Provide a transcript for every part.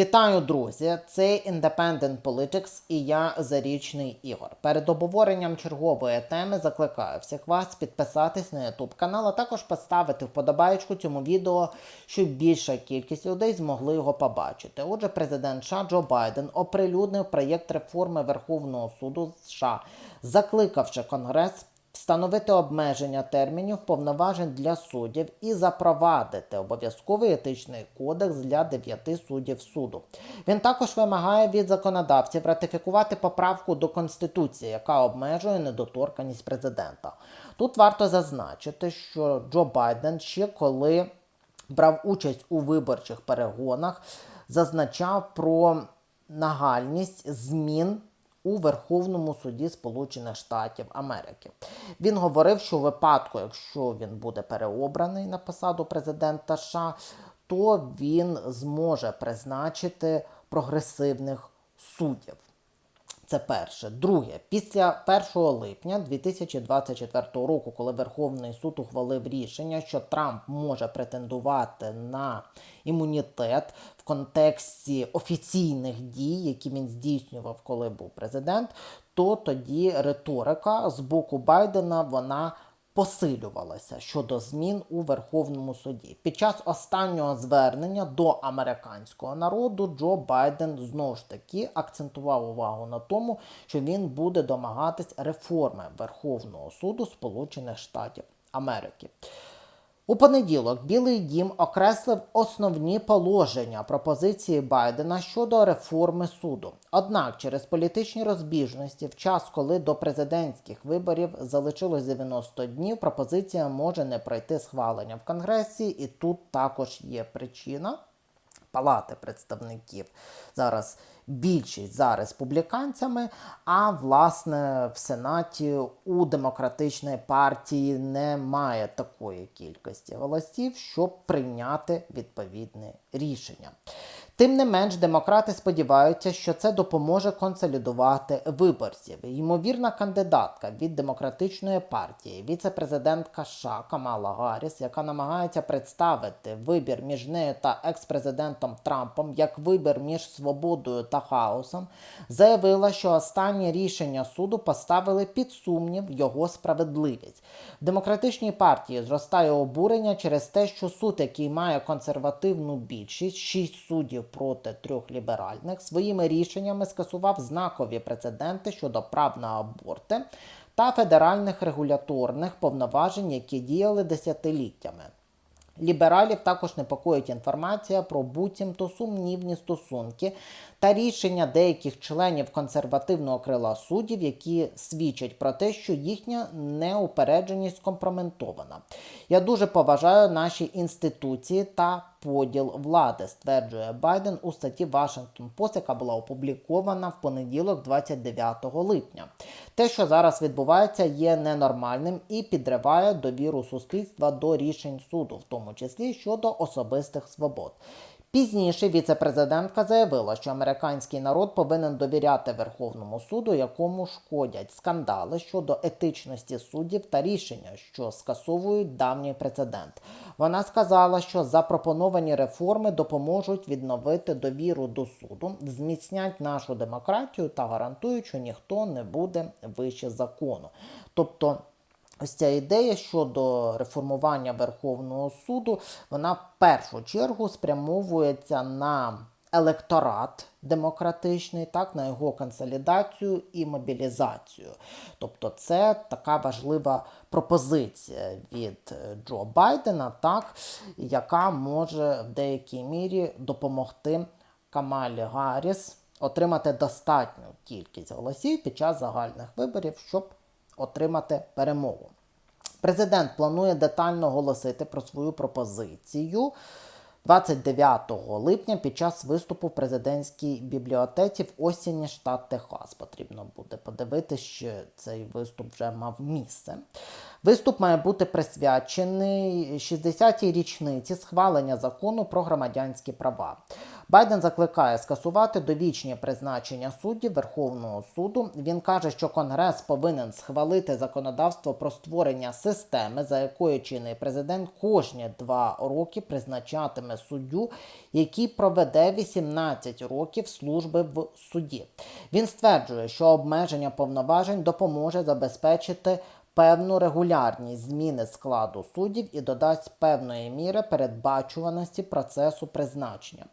Вітаю, друзі! Це Independent Politics і я Зарічний Ігор. Перед обговоренням чергової теми закликаю всіх вас підписатись на YouTube канал, а також поставити вподобаєчку цьому відео, щоб більша кількість людей змогли його побачити. Отже, президент США Джо Байден оприлюднив проєкт реформи Верховного суду США, закликавши Конгрес встановити обмеження термінів повноважень для суддів і запровадити обов'язковий етичний кодекс для дев'яти суддів суду. Він також вимагає від законодавців ратифікувати поправку до Конституції, яка обмежує недоторканність президента. Тут варто зазначити, що Джо Байден ще коли брав участь у виборчих перегонах, зазначав про нагальність змін у Верховному суді Сполучених Штатів Америки. Він говорив, що у випадку, якщо він буде переобраний на посаду президента США, то він зможе призначити прогресивних суддів. Це перше. Друге, після 1 липня 2024 року, коли Верховний суд ухвалив рішення, що Трамп може претендувати на імунітет в контексті офіційних дій, які він здійснював, коли був президент, то тоді риторика з боку Байдена вона посилювалася щодо змін у Верховному суді. Під час останнього звернення до американського народу Джо Байден знову ж таки акцентував увагу на тому, що він буде домагатись реформи Верховного суду Сполучених Штатів Америки. У понеділок Білий дім окреслив основні положення пропозиції Байдена щодо реформи суду. Однак, через політичні розбіжності, в час, коли до президентських виборів залишилось 90 днів, пропозиція може не пройти схвалення в Конгресі, і тут також є причина. Палати представників зараз більшість за республіканцями, а власне в Сенаті у демократичної партії немає такої кількості голосів, щоб прийняти відповідне рішення. Тим не менш, демократи сподіваються, що це допоможе консолідувати виборців. Ймовірна кандидатка від демократичної партії, віце-президентка США Камала Гарріс, яка намагається представити вибір між нею та екс-президентом Трампом як вибір між свободою та хаосом, заявила, що останні рішення суду поставили під сумнів його справедливість. В демократичній партії зростає обурення через те, що суд, який має консервативну більшість, шість суддів проти трьох ліберальних, своїми рішеннями скасував знакові прецеденти щодо прав на аборти та федеральних регуляторних повноважень, які діяли десятиліттями. Лібералів також непокоїть інформація про буцімто сумнівні стосунки та рішення деяких членів консервативного крила суддів, які свідчать про те, що їхня неупередженість скомпроментована. Я дуже поважаю наші інституції та поділ влади, стверджує Байден у статті Washington Post, яка була опублікована в понеділок, 29 липня. Те, що зараз відбувається, є ненормальним і підриває довіру суспільства до рішень суду, в тому числі щодо особистих свобод. Пізніше віце-президентка заявила, що американський народ повинен довіряти Верховному суду, якому шкодять скандали щодо етичності суддів та рішення, що скасовують давній прецедент. Вона сказала, що запропоновані реформи допоможуть відновити довіру до суду, зміцнять нашу демократію та гарантують, що ніхто не буде вище закону. Тобто. Ось ця ідея щодо реформування Верховного суду, вона в першу чергу спрямовується на електорат демократичний, так, на його консолідацію і мобілізацію. Тобто це така важлива пропозиція від Джо Байдена, так, яка може в деякій мірі допомогти Камалі Гарріс отримати достатню кількість голосів під час загальних виборів, щоб отримати перемогу. Президент планує детально оголосити про свою пропозицію 29 липня під час виступу в президентській бібліотеці в Осіні, штат Техас. Потрібно буде подивитися, що цей виступ вже мав місце. Виступ має бути присвячений 60-й річниці схвалення закону про громадянські права. Байден закликає скасувати довічні призначення суддів Верховного суду. Він каже, що Конгрес повинен схвалити законодавство про створення системи, за якою чинний президент кожні два роки призначатиме обиратиме суддю, який проведе 18 років служби в суді. Він стверджує, що обмеження повноважень допоможе забезпечити певну регулярність зміни складу суддів і додасть певної міри передбачуваності процесу призначення.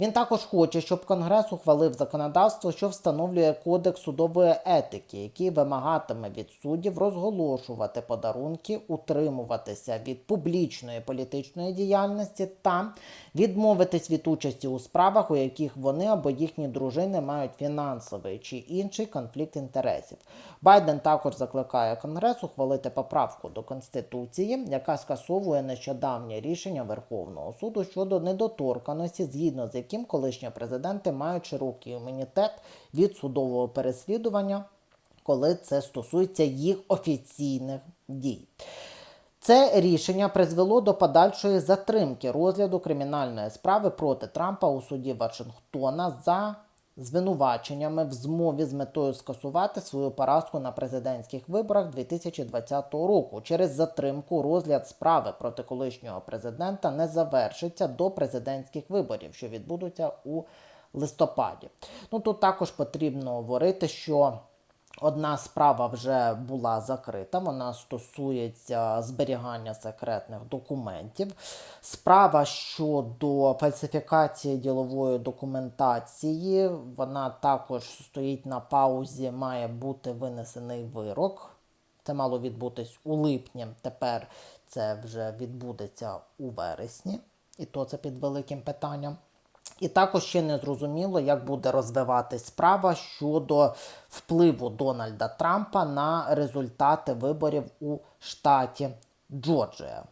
Він також хоче, щоб Конгрес ухвалив законодавство, що встановлює кодекс судової етики, який вимагатиме від суддів розголошувати подарунки, утримуватися від публічної політичної діяльності та відмовитись від участі у справах, у яких вони або їхні дружини мають фінансовий чи інший конфлікт інтересів. Байден також закликає Конгрес ухвалити поправку до Конституції, яка скасовує нещодавнє рішення Верховного суду щодо недоторканості, згідно з яким колишні президенти мають широкий імунітет від судового переслідування, коли це стосується їх офіційних дій. Це рішення призвело до подальшої затримки розгляду кримінальної справи проти Трампа у суді Вашингтона за звинуваченнями в змові з метою скасувати свою поразку на президентських виборах 2020 року. Через затримку розгляд справи проти колишнього президента не завершиться до президентських виборів, що відбудуться у листопаді. Ну тут також потрібно говорити, що Одна справа вже була закрита, вона стосується зберігання секретних документів. Справа щодо фальсифікації ділової документації, вона також стоїть на паузі, має бути винесений вирок. Це мало відбутись у липні. Тепер це вже відбудеться у вересні, і то це під великим питанням. І також ще не зрозуміло, як буде розвиватись справа щодо впливу Дональда Трампа на результати виборів у штаті Джорджія.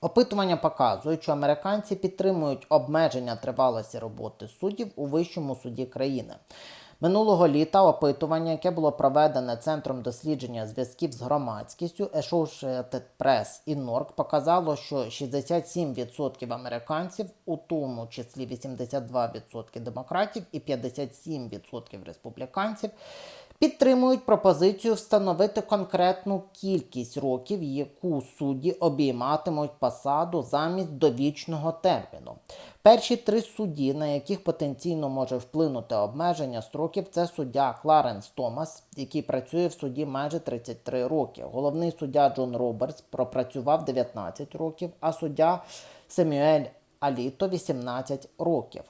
Опитування показують, що американці підтримують обмеження тривалості роботи суддів у вищому суді країни. Минулого літа опитування, яке було проведене Центром дослідження зв'язків з громадськістю Associated Press і NORC, показало, що 67% американців, у тому числі 82% демократів і 57% республіканців, підтримують пропозицію встановити конкретну кількість років, яку судді обійматимуть посаду замість довічного терміну. Перші три судді, на яких потенційно може вплинути обмеження строків, це суддя Кларенс Томас, який працює в суді майже 33 роки. Головний суддя Джон Робертс пропрацював 19 років, а суддя Семюель Аліто 18 років.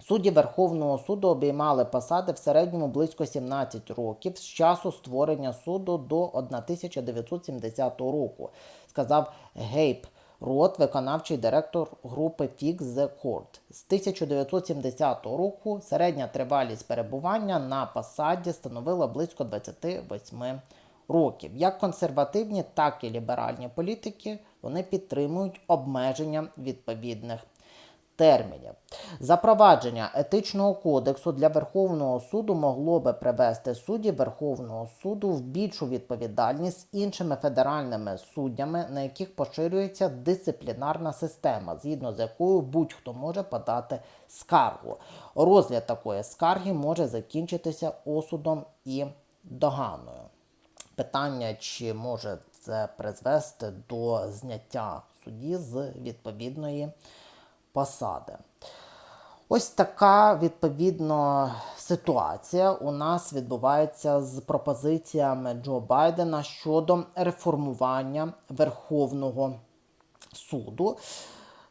Судді Верховного суду обіймали посади в середньому близько 17 років з часу створення суду до 1970 року, сказав Гейб Рот, виконавчий директор групи Fix the Court. З 1970 року середня тривалість перебування на посаді становила близько 28 років. Як консервативні, так і ліберальні політики вони підтримують обмеження відповідних термінів. Запровадження етичного кодексу для Верховного суду могло би привести суддів Верховного суду в більшу відповідальність з іншими федеральними суддями, на яких поширюється дисциплінарна система, згідно з якою будь-хто може подати скаргу. Розгляд такої скарги може закінчитися осудом і доганою. Питання, чи може це призвести до зняття судді з відповідної посади. Ось така відповідно ситуація у нас відбувається з пропозиціями Джо Байдена щодо реформування Верховного суду.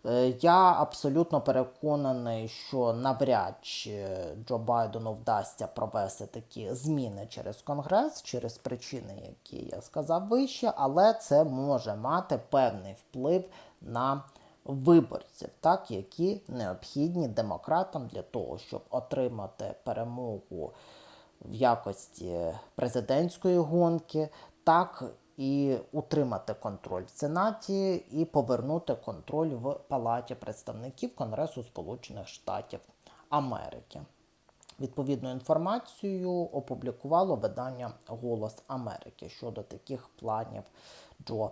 Е, Я абсолютно переконаний, що навряд чи Джо Байдену вдасться провести такі зміни через Конгрес, через причини, які я сказав вище, але це може мати певний вплив на виборців, так, які необхідні демократам для того, щоб отримати перемогу в якості президентської гонки, так і утримати контроль в Сенаті і повернути контроль в Палаті представників Конгресу Сполучених Штатів Америки. Відповідну інформацію опублікувало видання Голос Америки щодо таких планів Джо